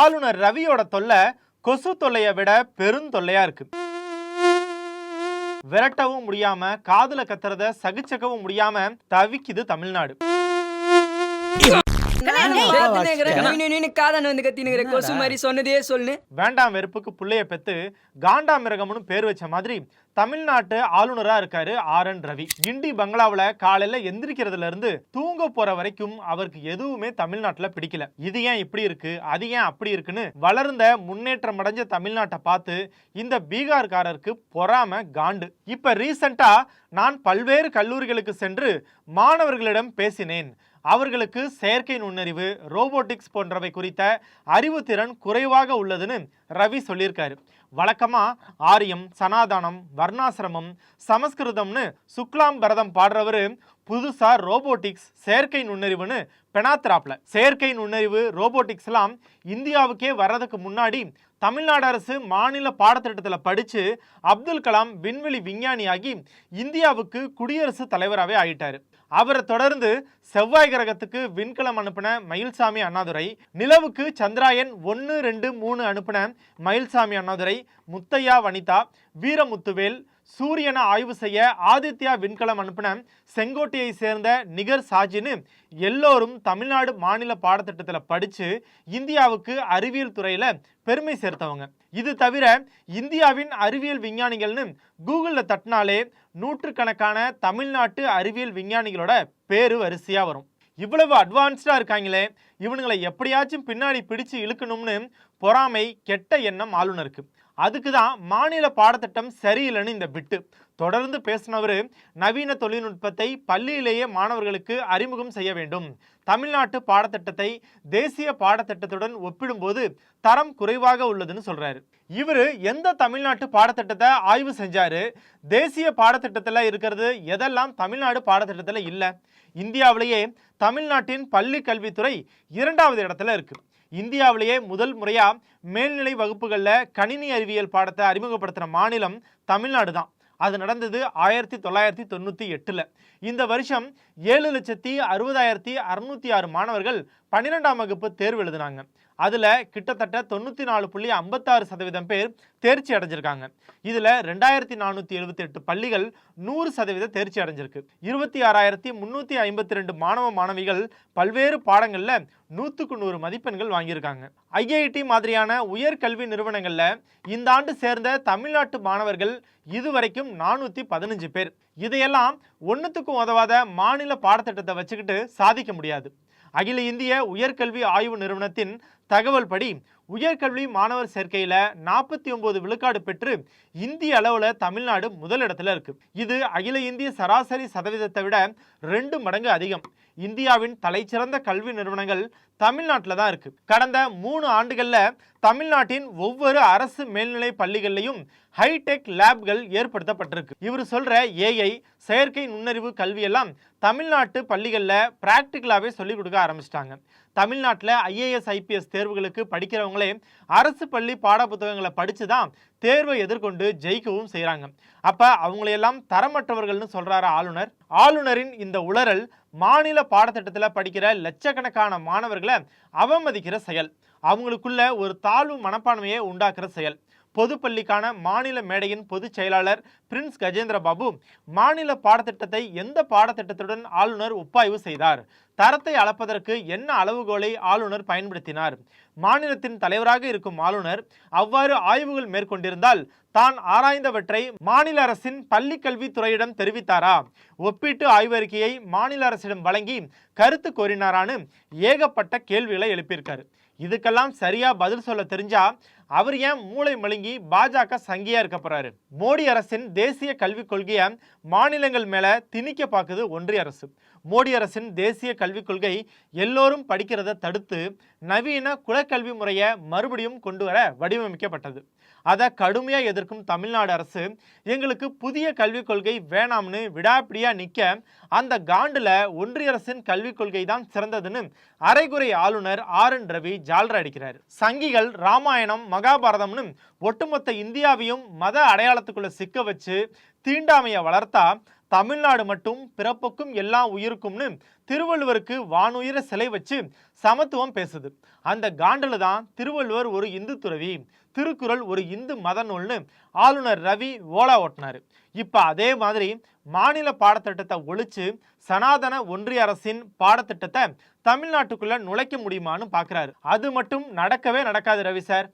ஆளுநர் ரவியோட தொல்லை கொசு தொல்லையை விட பெருந்தொல்லையா இருக்கு. விரட்டவும் முடியாம காதுல கத்துறத சகிச்சக்கவும் முடியாம தவிக்குது தமிழ்நாடு. காதன் வந்து கத்தினுங்கிற கொசு மாதிரி சொன்னதே சொல்லு. வேண்டாம் வெறுப்புக்கு புள்ளைய பெத்து காண்டா மிருகம்னு பேர் வச்ச மாதிரி தமிழ்நாட்டு ஆளுநரா இருக்காரு ஆர் என் ரவி. கிண்டி பங்களாவுல காலையில எந்திரிக்கிறதுல இருந்து தூங்க போற வரைக்கும் அவருக்கு எதுவுமே தமிழ்நாட்டுல பிடிக்கல. இது ஏன் இப்படி இருக்கு? அது ஏன் அப்படி இருக்குன்னு வளர்ந்த முன்னேற்றம் அடைஞ்ச தமிழ்நாட்டை பார்த்து இந்த பீகார்காரருக்கு பொறாம காண்டு. இப்ப ரீசெண்டா நான் பல்வேறு கல்லூரிகளுக்கு சென்று மாணவர்களிடம் பேசினேன். அவர்களுக்கு செயற்கை நுண்ணறிவு ரோபோட்டிக்ஸ் போன்றவை குறித்த அறிவுத்திறன் குறைவாக உள்ளதுன்னு ரவி சொல்லியிருக்காரு. வழக்கமாக ஆரியம் சனாதானம் வர்ணாசிரமம் சமஸ்கிருதம்னு சுக்லாம் பரதம் பாடுறவர் புதுசாக ரோபோட்டிக்ஸ் செயற்கை நுண்ணறிவுன்னு பெனாத்ராப்ல செயற்கை நுண்ணறிவு ரோபோட்டிக்ஸ்லாம் இந்தியாவுக்கே வர்றதுக்கு முன்னாடி தமிழ்நாடு அரசு மாநில பாடத்திட்டத்தில் படித்து அப்துல் கலாம் விண்வெளி விஞ்ஞானியாகி இந்தியாவுக்கு குடியரசுத் தலைவராகவே ஆயிட்டாரு. அவரை தொடர்ந்து செவ்வாய் கிரகத்துக்கு விண்கலம் அனுப்பின மயில்சாமி அண்ணாதுரை நிலவுக்கு சந்திராயன் ஒன்று ரெண்டு மூணு அனுப்பின மயில்சாமி அண்ணாதுரை முத்தையா வனிதா வீரமுத்துவேல் சூரியனை ஆய்வு செய்ய ஆதித்யா விண்கலம் அனுப்பின செங்கோட்டையை சேர்ந்த நிகர் சாஜின்னு எல்லோரும் தமிழ்நாடு மாநில பாடத்திட்டத்தில் படித்து இந்தியாவுக்கு அறிவியல் துறையில் பெருமை சேர்த்தவங்க. இது தவிர இந்தியாவின் அறிவியல் விஞ்ஞானிகள்னு கூகுளில் தட்டினாலே நூற்றுக்கணக்கான தமிழ்நாட்டு அறிவியல் விஞ்ஞானிகளோட பேரு வரிசையாக வரும். இவ்வளவு அட்வான்ஸ்டாக இருக்காங்களே இவனுங்களை எப்படியாச்சும் பின்னாடி பிடிச்சு இழுக்கணும்னு பொறாமை கெட்ட எண்ணம் ஆளுநருக்கு. அதுக்கு தான் மாநில பாடத்திட்டம் சரியில்லைன்னு இந்த பிட்டு தொடர்ந்து பேசினவர் நவீன தொழில்நுட்பத்தை பள்ளியிலேயே மாணவர்களுக்கு அறிமுகம் செய்ய வேண்டும். தமிழ்நாட்டு பாடத்திட்டத்தை தேசிய பாடத்திட்டத்துடன் ஒப்பிடும்போது தரம் குறைவாக உள்ளதுன்னு சொல்கிறாரு இவர் எந்த தமிழ்நாட்டு பாடத்திட்டத்தை ஆய்வு செஞ்சார்? தேசிய பாடத்திட்டத்தில் இருக்கிறது எதெல்லாம் தமிழ்நாடு பாடத்திட்டத்தில் இல்லை? இந்தியாவிலேயே தமிழ்நாட்டின் பள்ளி கல்வித்துறை இரண்டாவது இடத்துல இருக்குது இந்தியாவிலேயே முதல் முறையா மேல்நிலை வகுப்புகளில் கணினி அறிவியல் பாடத்தை அறிமுகப்படுத்துகிற மாநிலம் தமிழ்நாடு தான். அது நடந்தது ஆயிரத்தி தொள்ளாயிரத்தி தொண்ணூற்றி எட்டில். இந்த வருஷம் ஏழு லட்சத்தி அறுபதாயிரத்தி அறுநூற்றி ஆறு மாணவர்கள் பன்னிரெண்டாம் வகுப்பு தேர்வு எழுதினாங்க. அதில் கிட்டத்தட்ட தொண்ணூற்றி நாலு புள்ளி ஐம்பத்தாறு சதவீதம் பேர் தேர்ச்சி அடைஞ்சிருக்காங்க. இதில் ரெண்டாயிரத்தி நானூற்றி எழுபத்தி எட்டு பள்ளிகள் நூறு சதவீத தேர்ச்சி அடைஞ்சிருக்கு. இருபத்தி ஆறாயிரத்தி முந்நூற்றி ஐம்பத்தி ரெண்டு மாணவ மாணவிகள் பல்வேறு பாடங்களில் நூற்றுக்கு நூறு மதிப்பெண்கள் வாங்கியிருக்காங்க. ஐஐடி மாதிரியான உயர்கல்வி நிறுவனங்களில் இந்த ஆண்டு சேர்ந்த தமிழ்நாட்டு மாணவர்கள் இதுவரைக்கும் நானூற்றி பதினஞ்சு பேர். இதையெல்லாம் ஒன்றுத்துக்கும் உதவாத மாநில பாடத்திட்டத்தை வச்சுக்கிட்டு சாதிக்க முடியாது. அகில இந்திய உயர்கல்வி ஆய்வு நிறுவனத்தின் தகவல் படி உயர்கல்வி மாணவர் சேர்க்கையில் நாற்பத்தி ஒன்பது விழுக்காடு பெற்று இந்திய அளவில் தமிழ்நாடு முதலிடத்தில் இருக்கு. இது அகில இந்திய சராசரி சதவீதத்தை விட ரெண்டு மடங்கு அதிகம். இந்தியாவின் தலைச்சிறந்த கல்வி நிறுவனங்கள் தமிழ்நாட்டில் தான் இருக்கு. கடந்த மூணு ஆண்டுகளில் தமிழ்நாட்டின் ஒவ்வொரு அரசு மேல்நிலை பள்ளிகள்லையும் ஹைடெக் லேப்கள் ஏற்படுத்தப்பட்டிருக்கு. இவர் சொல்ற ஏஐ செயற்கை நுண்ணறிவு கல்வியெல்லாம் தமிழ்நாட்டு பள்ளிகளில் ப்ராக்டிக்கலாகவே சொல்லிக் கொடுக்க ஆரம்பிச்சிட்டாங்க. தமிழ்நாட்டில் ஐஏஎஸ் ஐபிஎஸ் தேர்வுகளுக்கு படிக்கிறவங்களே அரசு பள்ளி பாடப்புத்தகங்களை படித்து தான் தேர்வை எதிர்கொண்டு ஜெயிக்கவும் செய்கிறாங்க அப்போ அவங்களையெல்லாம் தரமற்றவர்கள்னு சொல்கிறாரு ஆளுநர். ஆளுநரின் இந்த உளறல் மாநில பாடத்திட்டத்தில் படிக்கிற லட்சக்கணக்கான மாணவர்களை அவமதிக்கிற செயல். அவங்களுக்குள்ள ஒரு தாழ்வு மனப்பான்மையை உண்டாக்குற செயல். பொதுப்பள்ளிக்கான மாநில மேடையின் பொதுச் செயலாளர் பிரின்ஸ் கஜேந்திர பாபு மாநில பாடத்திட்டத்தை எந்த பாடத்திட்டத்துடன் ஆளுநர் ஒப்பாய்வு செய்தார்? தரத்தை அளப்பதற்கு என்ன அளவுகோலை ஆளுநர் பயன்படுத்தினார்? மாநிலத்தின் தலைவராக இருக்கும் ஆளுநர் அவ்வாறு ஆய்வுகள் மேற்கொண்டிருந்தால் தான் ஆராய்ந்தவற்றை மாநில அரசின் பள்ளி கல்வித்துறையிடம் தெரிவித்தாரா? ஒப்பீட்டு ஆய்வறிக்கையை மாநில அரசிடம் வழங்கி கருத்து கோரினாரான்னு ஏகப்பட்ட கேள்விகளை எழுப்பியிருக்காரு. இதுக்கெல்லாம் சரியா பதில் சொல்ல தெரிஞ்சா அவர் ஏன் மூளை மழுங்கி பாஜக சங்கியா இருக்க போறாரு? மோடி அரசின் தேசிய கல்விக் கொள்கையை மாநிலங்கள் மேல திணிக்க பார்க்குது ஒன்றிய அரசு. மோடி அரசின் தேசிய கல்விக் கொள்கை எல்லோரும் படிக்கிறத தடுத்து நவீன குலக்கல்வி முறையை மறுபடியும் கொண்டு வர வடிவமைக்கப்பட்டது. அதை கடுமையாக எதிர்க்கும் தமிழ்நாடு அரசு எங்களுக்கு புதிய கல்விக் கொள்கை வேணாம்னு விடாப்பிடியாக நிற்க அந்த காண்டில் ஒன்றிய அரசின் கல்விக் கொள்கை தான் சிறந்ததுன்னு அரைகுறை ஆளுநர் ஆர் என் ரவி ஜால்ரா அடிக்கிறார். சங்கிகள் ராமாயணம் மகாபாரதம்னு ஒட்டுமொத்த இந்தியாவையும் மத அடையாளத்துக்குள்ளே சிக்க வச்சு தீண்டாமையை வளர்த்தா தமிழ்நாடு மட்டும் பிறப்புக்கும் எல்லா உயிருக்கும்னு திருவள்ளுவருக்கு வானுயிர சிலை வச்சு சமத்துவம் பேசுது. அந்த காண்டில் தான் திருவள்ளுவர் ஒரு இந்து துறவி திருக்குறள் ஒரு இந்து மத நூல்னு ஆளுநர் ரவி ஓலா ஓட்டினார். இப்போ அதே மாதிரி மாநில பாடத்திட்டத்தை ஒழிச்சு சனாதன ஒன்றிய அரசின் பாடத்திட்டத்தை தமிழ்நாட்டுக்குள்ள நுழைக்க முடியுமான்னு பார்க்கறாரு அது மட்டும் நடக்கவே நடக்காது ரவி சார்.